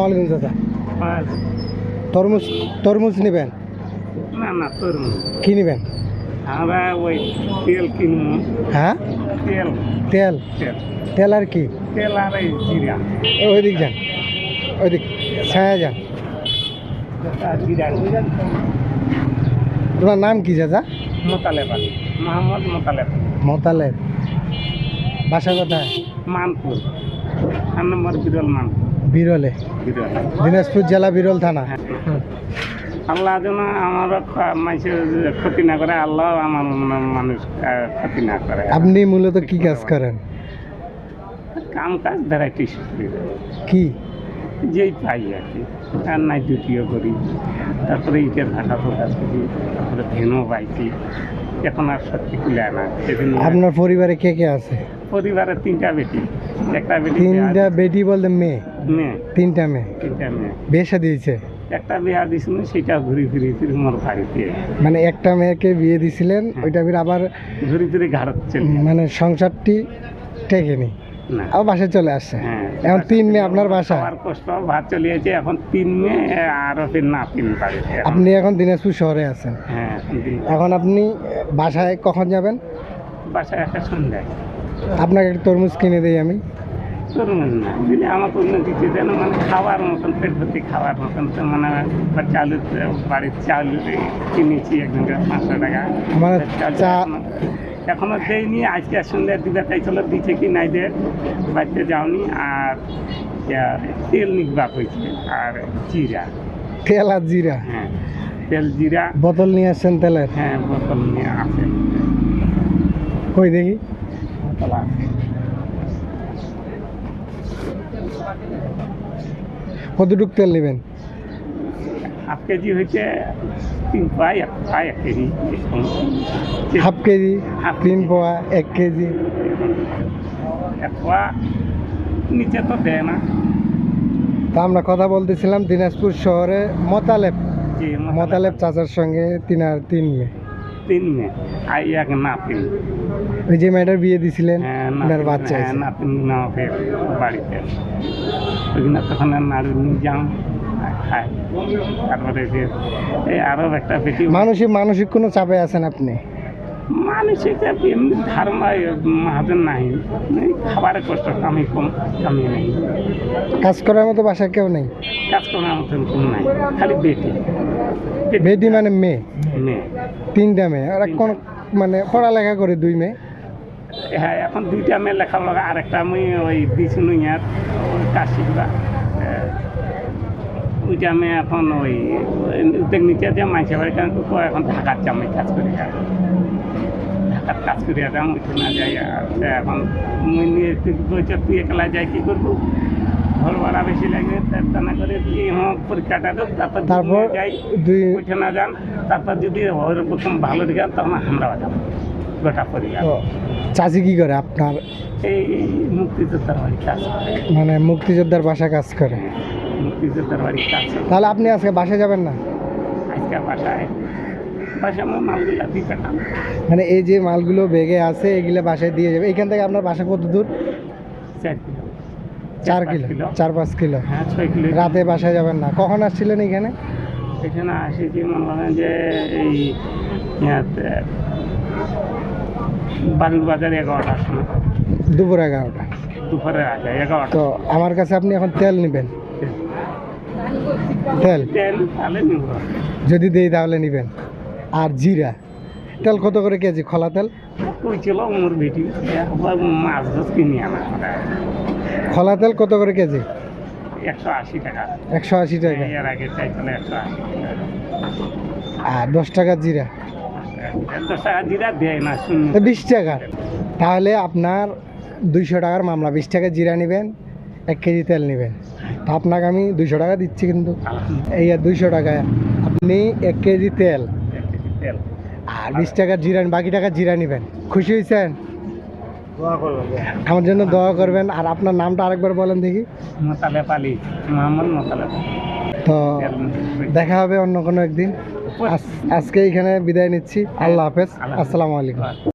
আর তরমুজ তরমুজ নেবেন? না না তরমুজ। কি নেবেন? আমরা ওই তেল কিনবো। হ্যাঁ? তেল। তেল? তেল। তেল আর কি? তেল আর এই জিরা। ওইদিক যান। ওইদিক ছায়া যান। তোমার নাম কি চাচা মোতালেব আলী। মোহাম্মদ মোতালেব। মোতালেব। বাসা কোথায়? মানপুর। নম্বর বিরল মানপুর। বিরলে। দিনাজপুর জেলা বিরল থানা। হ্যাঁ। আল্লাহ যেন আমার মানুষের ক্ষতি না করে আল্লাহ আমার মানুষ ক্ষতি না করে। আপনি মূলত কি কাজ করেন? কাম কাজ ভ্যারাইটি কি? যেই পাই আর কি। আর নাই ডিউটিও করি। তারপরে ইটের ভাটা কাজ করি। তারপরে ভেনও পাইছি। এখন আর সত্যি কুলায় না আপনার পরিবারে কে কে আছে? পরিবারের তিনটা বেটি। একটা বেটি তিনটা বেটি বলতে মেয়ে। মেয়ে। তিনটা মেয়ে। তিনটা মেয়ে। বিয়ে দিয়েছে? একটা বিয়া দিছিল সেটা ঘুরি ফিরি ফিরি মোর বাড়িতে। মানে একটা মেয়েকে বিয়ে দিছিলেন ওইটা ফির আবার ঘুরি ফিরি ঘাড়ত মানে সংসারটি টেকেনি। আবার বাসায় চলে আসছে। হ্যাঁ এখন তিন মেয়ে আপনার বাসা? আমার কষ্ট ভাত চলিয়েছে এখন তিন মেয়ে আরও ফির না তিন আপনি এখন দিনাজপুর শহরে আছেন। হ্যাঁ এখন এখন আপনি বাসায় কখন যাবেন? বাসায় একটা সন্ধ্যায়। আপনাকে একটা তরমুজ কিনে দিই আমি। তরমুজ না দিলে আমার উন্নতি যেন মানে খাওয়ার মতন পেট ভর্তি খাওয়ার মতন তো মানে চালু বাড়ির চাল কিনেছি একজনকে পাঁচশো টাকা। চা এখনো- দেয়নি আজকে সন্ধ্যা দিবে তাই চলো দিচ্ছে কি নাই দে বাড়িতে যাওনি আর তেল নিকবাক হয়েছে আর জিরা। তেল আর জিরা? হ্যাঁ তেল জিরা। বোতল নিয়ে আসছেন তেলের? হ্যাঁ বোতল নিয়ে আছে। কই দেখি? বোতল আছে। কতটুক তেল নেবেন? হাফ কেজি হয়েছে তিন পাই এক পাই এক কেজি। হাফ কেজি তিন পোয়া এক কেজি। এক পোয়া নিচে তো দেয় না। তা আমরা কথা বলতেছিলাম দিনাজপুর শহরে মোতালেব। মোতালেব। চাচার সঙ্গে তিন আর তিন মেয়ে। তিন মেয়ে আর এক নাতিন। ওই যে মেয়েটার বিয়ে দিছিলেন হ্যাঁ ওনার বাচ্চা হ্যাঁ নাতিন না ফের বাড়িতে। ওইখানে তখন নাড়ু নিয়ে যাও তারপরে এই আরও একটা বেশি মানসিক মানসিক কোনো চাপে আছেন আপনি? এমনি ধারণ মহাজন নাই। খাবারের কষ্ট আমি কম আমি নেই। কাজ করার মতো বাসায় কেউ নেই? কাজ করার মতন কোনো নাই খালি বেটি। বেটি মানে মেয়ে? মেয়ে। তিনটা মেয়ে। আর কোন মানে পড়ালেখা করে দুই মেয়ে? হ্যাঁ এখন দুইটা মেয়ে লেখাপড়া আর একটা আমি ওই দিছিল ইয়ার ওই কাশিবা ওইটা আমি এখন ওই নিচে যে মাইসে বাড়ি এখন ঢাকার জামাই কাজ করি। আর কাজ করি আর আমি উঠে না যাই আর এখন তুই বলছে তুই একলা যাই কী করব? ঘর ভাড়া বেশি লাগে না করে দিয়ে হোক পরীক্ষাটা দেব তারপর তারপর যাই দুই উঠে না যান তারপর যদি ওরকম ভালো দিকে তখন আমরা যাব গোটা পরিবার। চাচি কি করে আপনার? এই মুক্তিযোদ্ধার বাড়ি কাজ মানে মুক্তিযোদ্ধার বাসা কাজ করে। মুক্তিযোদ্ধার বাড়ি কাজ তাহলে আপনি আজকে বাসা যাবেন না? আজকে বাসায় বাসায় আমার মালগুলা দিয়ে মানে এই যে মালগুলো বেগে আছে এগুলো বাসায় দিয়ে যাবে। এখান থেকে আপনার বাসা কত দূর? চার কিলো। চার পাঁচ কিলো? চার পাঁচ কিলো? হ্যাঁ ছয় কিলো। রাতে বাসায় যাবেন না। কখন আসছিলেন এখানে? এখানে আসি যে মনে করেন যে এই বালুর বাজার এগারোটার সময়। দুপুর এগারোটা। দুপুরে আসে এগারোটা। তো আমার কাছে আপনি এখন তেল নেবেন। তেল? তেল তাহলে নিব। যদি দেই তাহলে নেবেন। আর জিরা। তেল কত করে কেজি? খোলা তেল? কই ছিল বেটি একবার মাছ কিনে আনা। খোলা তেল কত করে কেজি? একশো আশি টাকা। একশো আশি টাকা। এর আগে চাইছিল একশো আশি আর দশ টাকা জিরা? দশ টাকা জিরা দেয় না শূন্য তো বিশ টাকা। তাহলে আপনার দুইশো টাকার মামলা। বিশ টাকা জিরা নেবেন এক কেজি তেল নেবেন। তো আপনাকে আমি দুইশো টাকা দিচ্ছি কিন্তু। এই আর দুইশো টাকা আপনি এক কেজি তেল তেল। আর বিশ টাকা জিরা বাকি টাকা জিরা নেবেন। খুশি হয়েছেন আমার জন্য দোয়া করবেন। আর আপনার নামটা আরেকবার বলেন দেখি। মোহাম্মদ তো দেখা হবে অন্য কোনো একদিন। আজ- আজকে এখানে বিদায় নিচ্ছি। আল্লাহ হাফেজ। আসসালামু আলাইকুম।